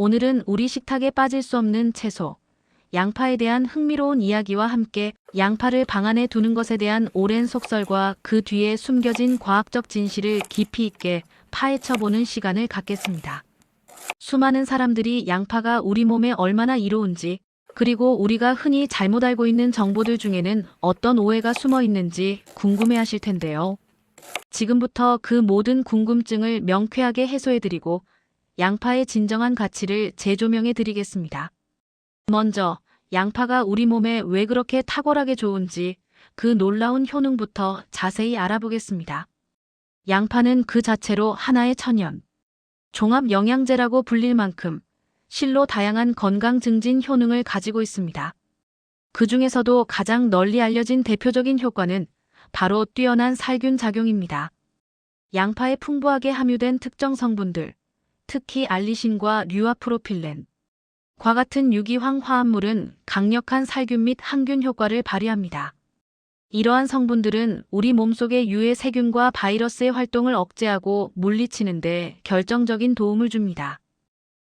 오늘은 우리 식탁에 빠질 수 없는 채소, 양파에 대한 흥미로운 이야기와 함께 양파를 방 안에 두는 것에 대한 오랜 속설과 그 뒤에 숨겨진 과학적 진실을 깊이 있게 파헤쳐보는 시간을 갖겠습니다. 수많은 사람들이 양파가 우리 몸에 얼마나 이로운지, 그리고 우리가 흔히 잘못 알고 있는 정보들 중에는 어떤 오해가 숨어 있는지 궁금해 하실 텐데요. 지금부터 그 모든 궁금증을 명쾌하게 해소해드리고 양파의 진정한 가치를 재조명해 드리겠습니다. 먼저 양파가 우리 몸에 왜 그렇게 탁월하게 좋은지 그 놀라운 효능부터 자세히 알아보겠습니다. 양파는 그 자체로 하나의 천연, 종합 영양제라고 불릴 만큼 실로 다양한 건강 증진 효능을 가지고 있습니다. 그 중에서도 가장 널리 알려진 대표적인 효과는 바로 뛰어난 살균 작용입니다. 양파에 풍부하게 함유된 특정 성분들, 특히 알리신과 류아프로필렌, 과 같은 유기황 화합물은 강력한 살균 및 항균 효과를 발휘합니다. 이러한 성분들은 우리 몸속의 유해 세균과 바이러스의 활동을 억제하고 물리치는데 결정적인 도움을 줍니다.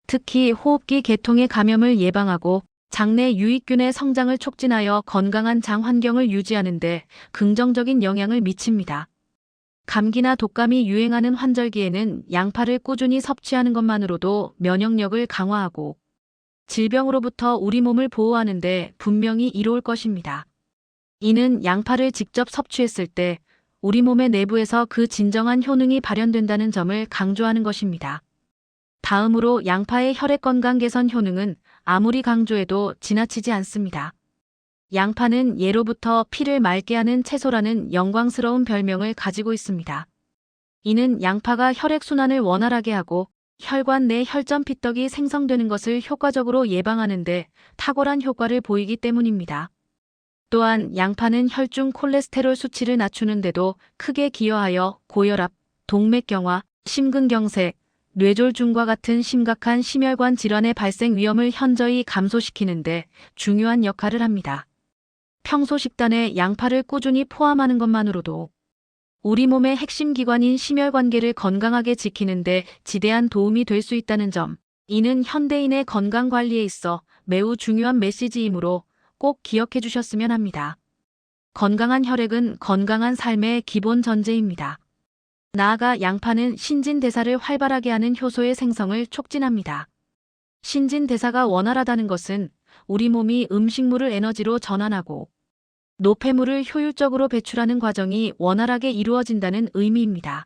특히 호흡기 계통의 감염을 예방하고 장내 유익균의 성장을 촉진하여 건강한 장 환경을 유지하는 데 긍정적인 영향을 미칩니다. 감기나 독감이 유행하는 환절기에는 양파를 꾸준히 섭취하는 것만으로도 면역력을 강화하고 질병으로부터 우리 몸을 보호하는데 분명히 이로울 것입니다. 이는 양파를 직접 섭취했을 때 우리 몸의 내부에서 그 진정한 효능이 발현된다는 점을 강조하는 것입니다. 다음으로 양파의 혈액 건강 개선 효능은 아무리 강조해도 지나치지 않습니다. 양파는 예로부터 피를 맑게 하는 채소라는 영광스러운 별명을 가지고 있습니다. 이는 양파가 혈액순환을 원활하게 하고 혈관 내 혈전 피떡이 생성되는 것을 효과적으로 예방하는 데 탁월한 효과를 보이기 때문입니다. 또한 양파는 혈중 콜레스테롤 수치를 낮추는데도 크게 기여하여 고혈압, 동맥경화, 심근경색, 뇌졸중과 같은 심각한 심혈관 질환의 발생 위험을 현저히 감소시키는데 중요한 역할을 합니다. 평소 식단에 양파를 꾸준히 포함하는 것만으로도 우리 몸의 핵심 기관인 심혈관계를 건강하게 지키는데 지대한 도움이 될 수 있다는 점, 이는 현대인의 건강 관리에 있어 매우 중요한 메시지이므로 꼭 기억해 주셨으면 합니다. 건강한 혈액은 건강한 삶의 기본 전제입니다. 나아가 양파는 신진대사를 활발하게 하는 효소의 생성을 촉진합니다. 신진대사가 원활하다는 것은 우리 몸이 음식물을 에너지로 전환하고 노폐물을 효율적으로 배출하는 과정이 원활하게 이루어진다는 의미입니다.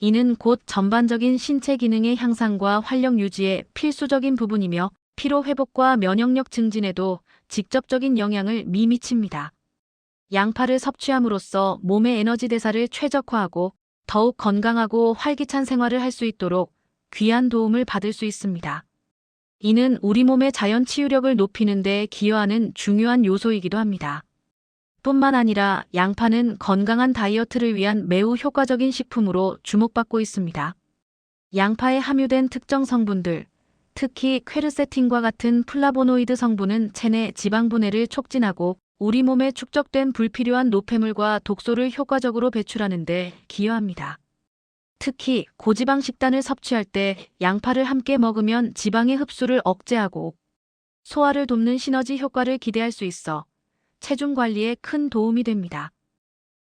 이는 곧 전반적인 신체 기능의 향상과 활력 유지에 필수적인 부분이며 피로 회복과 면역력 증진에도 직접적인 영향을 미미칩니다. 양파를 섭취함으로써 몸의 에너지 대사를 최적화하고 더욱 건강하고 활기찬 생활을 할 수 있도록 귀한 도움을 받을 수 있습니다. 이는 우리 몸의 자연 치유력을 높이는 데 기여하는 중요한 요소이기도 합니다. 뿐만 아니라 양파는 건강한 다이어트를 위한 매우 효과적인 식품으로 주목받고 있습니다. 양파에 함유된 특정 성분들, 특히 퀘르세틴과 같은 플라보노이드 성분은 체내 지방 분해를 촉진하고 우리 몸에 축적된 불필요한 노폐물과 독소를 효과적으로 배출하는 데 기여합니다. 특히 고지방 식단을 섭취할 때 양파를 함께 먹으면 지방의 흡수를 억제하고 소화를 돕는 시너지 효과를 기대할 수 있어 체중 관리에 큰 도움이 됩니다.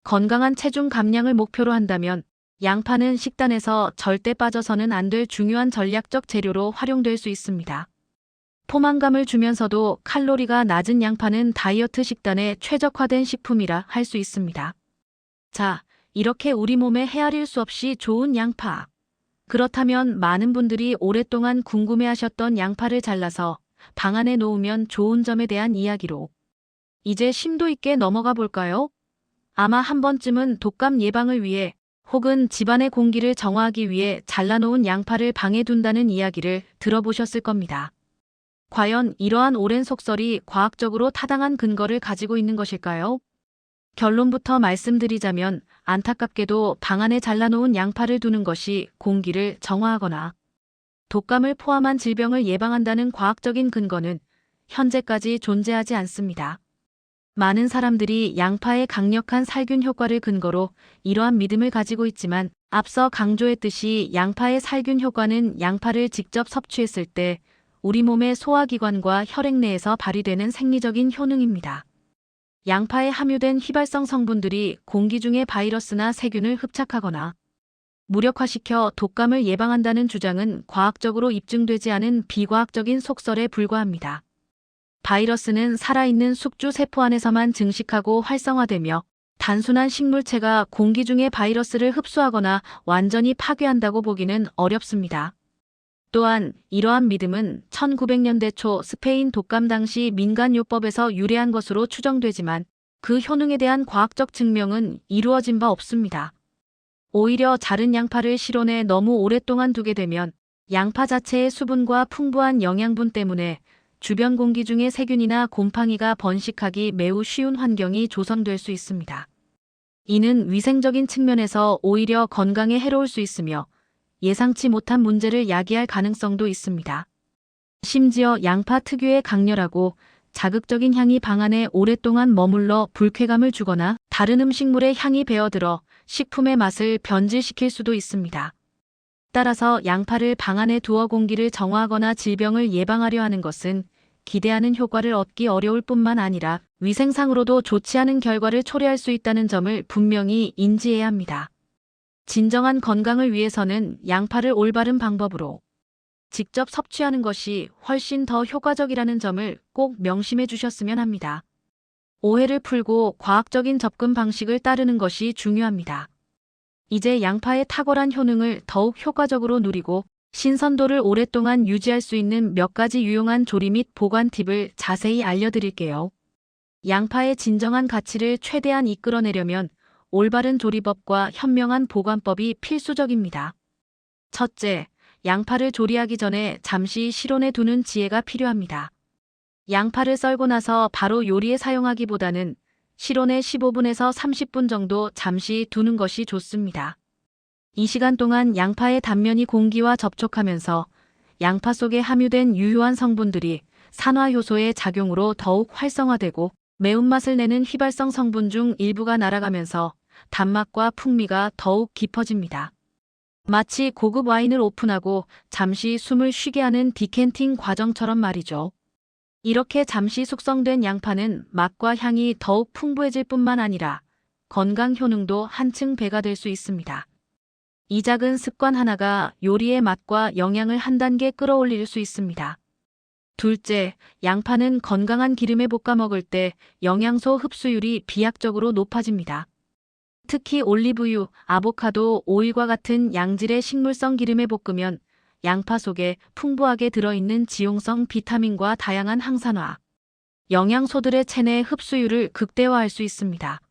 건강한 체중 감량을 목표로 한다면 양파는 식단에서 절대 빠져서는 안 될 중요한 전략적 재료로 활용될 수 있습니다. 포만감을 주면서도 칼로리가 낮은 양파는 다이어트 식단에 최적화된 식품이라 할 수 있습니다. 자, 이렇게 우리 몸에 헤아릴 수 없이 좋은 양파. 그렇다면 많은 분들이 오랫동안 궁금해하셨던 양파를 잘라서 방 안에 놓으면 좋은 점에 대한 이야기로 이제 심도 있게 넘어가 볼까요? 아마 한 번쯤은 독감 예방을 위해 혹은 집안의 공기를 정화하기 위해 잘라놓은 양파를 방에 둔다는 이야기를 들어보셨을 겁니다. 과연 이러한 오랜 속설이 과학적으로 타당한 근거를 가지고 있는 것일까요? 결론부터 말씀드리자면 안타깝게도 방 안에 잘라놓은 양파를 두는 것이 공기를 정화하거나 독감을 포함한 질병을 예방한다는 과학적인 근거는 현재까지 존재하지 않습니다. 많은 사람들이 양파의 강력한 살균 효과를 근거로 이러한 믿음을 가지고 있지만 앞서 강조했듯이 양파의 살균 효과는 양파를 직접 섭취했을 때 우리 몸의 소화기관과 혈액 내에서 발휘되는 생리적인 효능입니다. 양파에 함유된 휘발성 성분들이 공기 중에 바이러스나 세균을 흡착하거나 무력화시켜 독감을 예방한다는 주장은 과학적으로 입증되지 않은 비과학적인 속설에 불과합니다. 바이러스는 살아있는 숙주 세포 안에서만 증식하고 활성화되며 단순한 식물체가 공기 중에 바이러스를 흡수하거나 완전히 파괴한다고 보기는 어렵습니다. 또한 이러한 믿음은 1900년대 초 스페인 독감 당시 민간요법에서 유래한 것으로 추정되지만 그 효능에 대한 과학적 증명은 이루어진 바 없습니다. 오히려 자른 양파를 실온에 너무 오랫동안 두게 되면 양파 자체의 수분과 풍부한 영양분 때문에 주변 공기 중에 세균이나 곰팡이가 번식하기 매우 쉬운 환경이 조성될 수 있습니다. 이는 위생적인 측면에서 오히려 건강에 해로울 수 있으며 예상치 못한 문제를 야기할 가능성도 있습니다. 심지어 양파 특유의 강렬하고 자극적인 향이 방 안에 오랫동안 머물러 불쾌감을 주거나 다른 음식물의 향이 배어들어 식품의 맛을 변질시킬 수도 있습니다. 따라서 양파를 방 안에 두어 공기를 정화하거나 질병을 예방하려 하는 것은 기대하는 효과를 얻기 어려울 뿐만 아니라 위생상으로도 좋지 않은 결과를 초래할 수 있다는 점을 분명히 인지해야 합니다. 진정한 건강을 위해서는 양파를 올바른 방법으로 직접 섭취하는 것이 훨씬 더 효과적이라는 점을 꼭 명심해 주셨으면 합니다. 오해를 풀고 과학적인 접근 방식을 따르는 것이 중요합니다. 이제 양파의 탁월한 효능을 더욱 효과적으로 누리고 신선도를 오랫동안 유지할 수 있는 몇 가지 유용한 조리 및 보관 팁을 자세히 알려드릴게요. 양파의 진정한 가치를 최대한 이끌어내려면 올바른 조리법과 현명한 보관법이 필수적입니다. 첫째, 양파를 조리하기 전에 잠시 실온에 두는 지혜가 필요합니다. 양파를 썰고 나서 바로 요리에 사용하기보다는 실온에 15분에서 30분 정도 잠시 두는 것이 좋습니다. 이 시간 동안 양파의 단면이 공기와 접촉하면서 양파 속에 함유된 유효한 성분들이 산화효소의 작용으로 더욱 활성화되고 매운맛을 내는 휘발성 성분 중 일부가 날아가면서 단맛과 풍미가 더욱 깊어집니다. 마치 고급 와인을 오픈하고 잠시 숨을 쉬게 하는 디켄팅 과정처럼 말이죠. 이렇게 잠시 숙성된 양파는 맛과 향이 더욱 풍부해질 뿐만 아니라 건강 효능도 한층 배가 될 수 있습니다. 이 작은 습관 하나가 요리의 맛과 영양을 한 단계 끌어올릴 수 있습니다. 둘째, 양파는 건강한 기름에 볶아 먹을 때 영양소 흡수율이 비약적으로 높아집니다. 특히 올리브유, 아보카도, 오일과 같은 양질의 식물성 기름에 볶으면 양파 속에 풍부하게 들어있는 지용성 비타민과 다양한 항산화, 영양소들의 체내 흡수율을 극대화할 수 있습니다.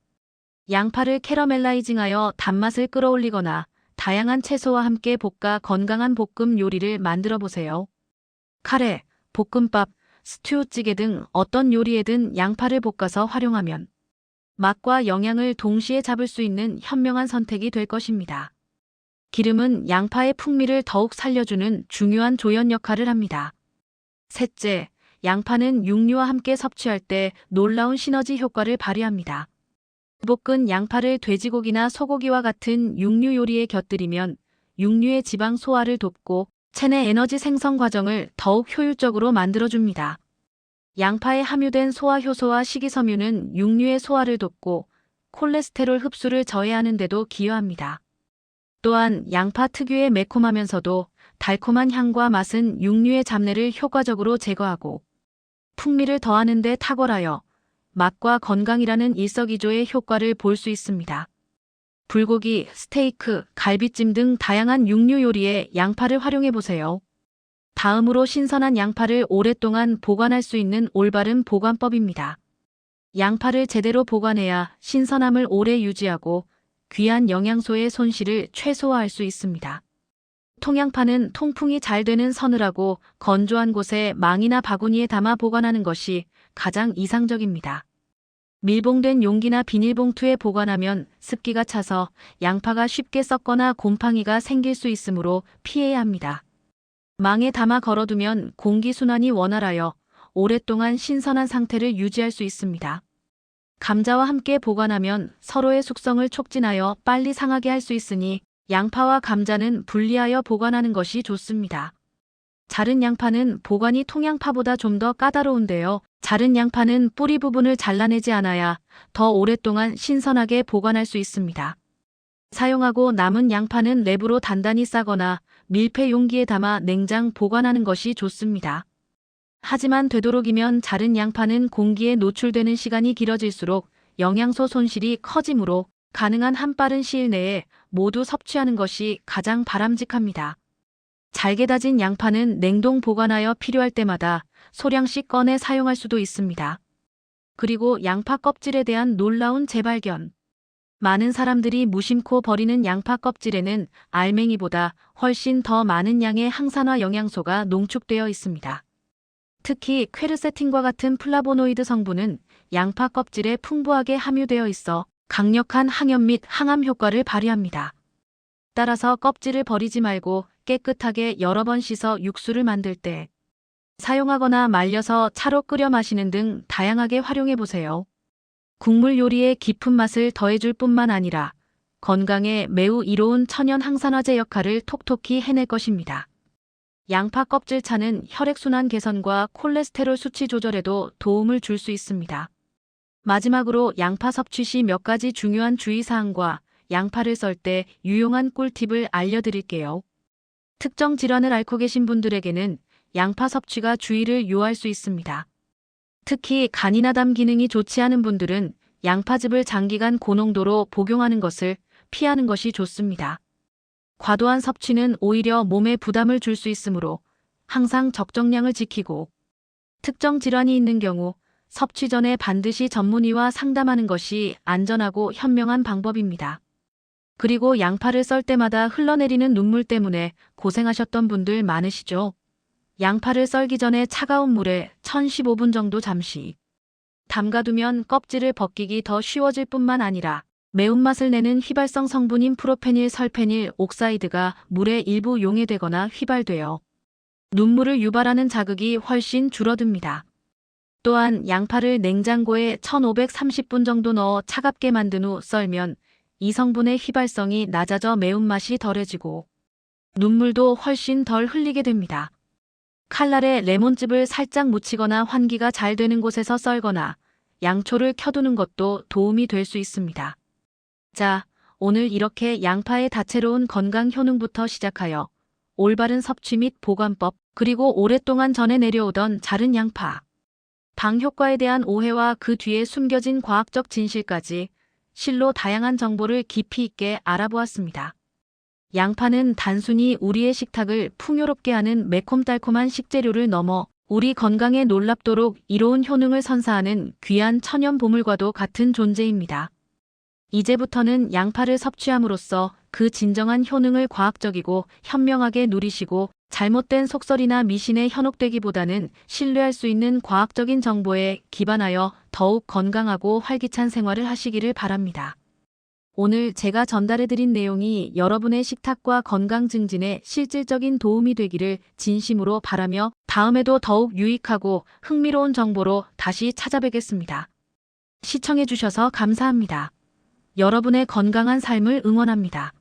양파를 캐러멜라이징하여 단맛을 끌어올리거나 다양한 채소와 함께 볶아 건강한 볶음 요리를 만들어 보세요. 카레, 볶음밥, 스튜찌개 등 어떤 요리에든 양파를 볶아서 활용하면 맛과 영양을 동시에 잡을 수 있는 현명한 선택이 될 것입니다. 기름은 양파의 풍미를 더욱 살려주는 중요한 조연 역할을 합니다. 셋째, 양파는 육류와 함께 섭취할 때 놀라운 시너지 효과를 발휘합니다. 볶은 양파를 돼지고기나 소고기와 같은 육류 요리에 곁들이면 육류의 지방 소화를 돕고 체내 에너지 생성 과정을 더욱 효율적으로 만들어줍니다. 양파에 함유된 소화효소와 식이섬유는 육류의 소화를 돕고 콜레스테롤 흡수를 저해하는 데도 기여합니다. 또한 양파 특유의 매콤하면서도 달콤한 향과 맛은 육류의 잡내를 효과적으로 제거하고 풍미를 더하는 데 탁월하여 맛과 건강이라는 일석이조의 효과를 볼 수 있습니다. 불고기, 스테이크, 갈비찜 등 다양한 육류 요리에 양파를 활용해 보세요. 다음으로 신선한 양파를 오랫동안 보관할 수 있는 올바른 보관법입니다. 양파를 제대로 보관해야 신선함을 오래 유지하고 귀한 영양소의 손실을 최소화할 수 있습니다. 통양파는 통풍이 잘 되는 서늘하고 건조한 곳에 망이나 바구니에 담아 보관하는 것이 가장 이상적입니다. 밀봉된 용기나 비닐봉투에 보관하면 습기가 차서 양파가 쉽게 썩거나 곰팡이가 생길 수 있으므로 피해야 합니다. 망에 담아 걸어두면 공기순환이 원활하여 오랫동안 신선한 상태를 유지할 수 있습니다. 감자와 함께 보관하면 서로의 숙성을 촉진하여 빨리 상하게 할 수 있으니 양파와 감자는 분리하여 보관하는 것이 좋습니다. 자른 양파는 보관이 통양파보다 좀 더 까다로운데요. 자른 양파는 뿌리 부분을 잘라내지 않아야 더 오랫동안 신선하게 보관할 수 있습니다. 사용하고 남은 양파는 랩으로 단단히 싸거나 밀폐 용기에 담아 냉장 보관하는 것이 좋습니다. 하지만 되도록이면 자른 양파는 공기에 노출되는 시간이 길어질수록 영양소 손실이 커지므로 가능한 한 빠른 시일 내에 모두 섭취하는 것이 가장 바람직합니다. 잘게 다진 양파는 냉동 보관하여 필요할 때마다 소량씩 꺼내 사용할 수도 있습니다. 그리고 양파 껍질에 대한 놀라운 재발견. 많은 사람들이 무심코 버리는 양파 껍질에는 알맹이보다 훨씬 더 많은 양의 항산화 영양소가 농축되어 있습니다. 특히 퀘르세틴과 같은 플라보노이드 성분은 양파 껍질에 풍부하게 함유되어 있어 강력한 항염 및 항암 효과를 발휘합니다. 따라서 껍질을 버리지 말고 깨끗하게 여러 번 씻어 육수를 만들 때 사용하거나 말려서 차로 끓여 마시는 등 다양하게 활용해 보세요. 국물 요리에 깊은 맛을 더해줄 뿐만 아니라 건강에 매우 이로운 천연 항산화제 역할을 톡톡히 해낼 것입니다. 양파 껍질 차는 혈액순환 개선과 콜레스테롤 수치 조절에도 도움을 줄 수 있습니다. 마지막으로 양파 섭취 시 몇 가지 중요한 주의사항과 양파를 썰 때 유용한 꿀팁을 알려드릴게요. 특정 질환을 앓고 계신 분들에게는 양파 섭취가 주의를 요할 수 있습니다. 특히 간이나 담 기능이 좋지 않은 분들은 양파즙을 장기간 고농도로 복용하는 것을 피하는 것이 좋습니다. 과도한 섭취는 오히려 몸에 부담을 줄 수 있으므로 항상 적정량을 지키고 특정 질환이 있는 경우 섭취 전에 반드시 전문의와 상담하는 것이 안전하고 현명한 방법입니다. 그리고 양파를 썰 때마다 흘러내리는 눈물 때문에 고생하셨던 분들 많으시죠? 양파를 썰기 전에 차가운 물에 1015분 정도 잠시 담가두면 껍질을 벗기기 더 쉬워질 뿐만 아니라 매운맛을 내는 휘발성 성분인 프로페닐 설페닐 옥사이드가 물에 일부 용해되거나 휘발되어 눈물을 유발하는 자극이 훨씬 줄어듭니다. 또한 양파를 냉장고에 1530분 정도 넣어 차갑게 만든 후 썰면 이 성분의 휘발성이 낮아져 매운맛이 덜해지고 눈물도 훨씬 덜 흘리게 됩니다. 칼날에 레몬즙을 살짝 묻히거나 환기가 잘 되는 곳에서 썰거나 양초를 켜두는 것도 도움이 될 수 있습니다. 자, 오늘 이렇게 양파의 다채로운 건강 효능부터 시작하여 올바른 섭취 및 보관법, 그리고 오랫동안 전해 내려오던 자른 양파, 방 효과에 대한 오해와 그 뒤에 숨겨진 과학적 진실까지 실로 다양한 정보를 깊이 있게 알아보았습니다. 양파는 단순히 우리의 식탁을 풍요롭게 하는 매콤달콤한 식재료를 넘어 우리 건강에 놀랍도록 이로운 효능을 선사하는 귀한 천연 보물과도 같은 존재입니다. 이제부터는 양파를 섭취함으로써 그 진정한 효능을 과학적이고 현명하게 누리시고 잘못된 속설이나 미신에 현혹되기보다는 신뢰할 수 있는 과학적인 정보에 기반하여 더욱 건강하고 활기찬 생활을 하시기를 바랍니다. 오늘 제가 전달해드린 내용이 여러분의 식탁과 건강 증진에 실질적인 도움이 되기를 진심으로 바라며 다음에도 더욱 유익하고 흥미로운 정보로 다시 찾아뵙겠습니다. 시청해주셔서 감사합니다. 여러분의 건강한 삶을 응원합니다.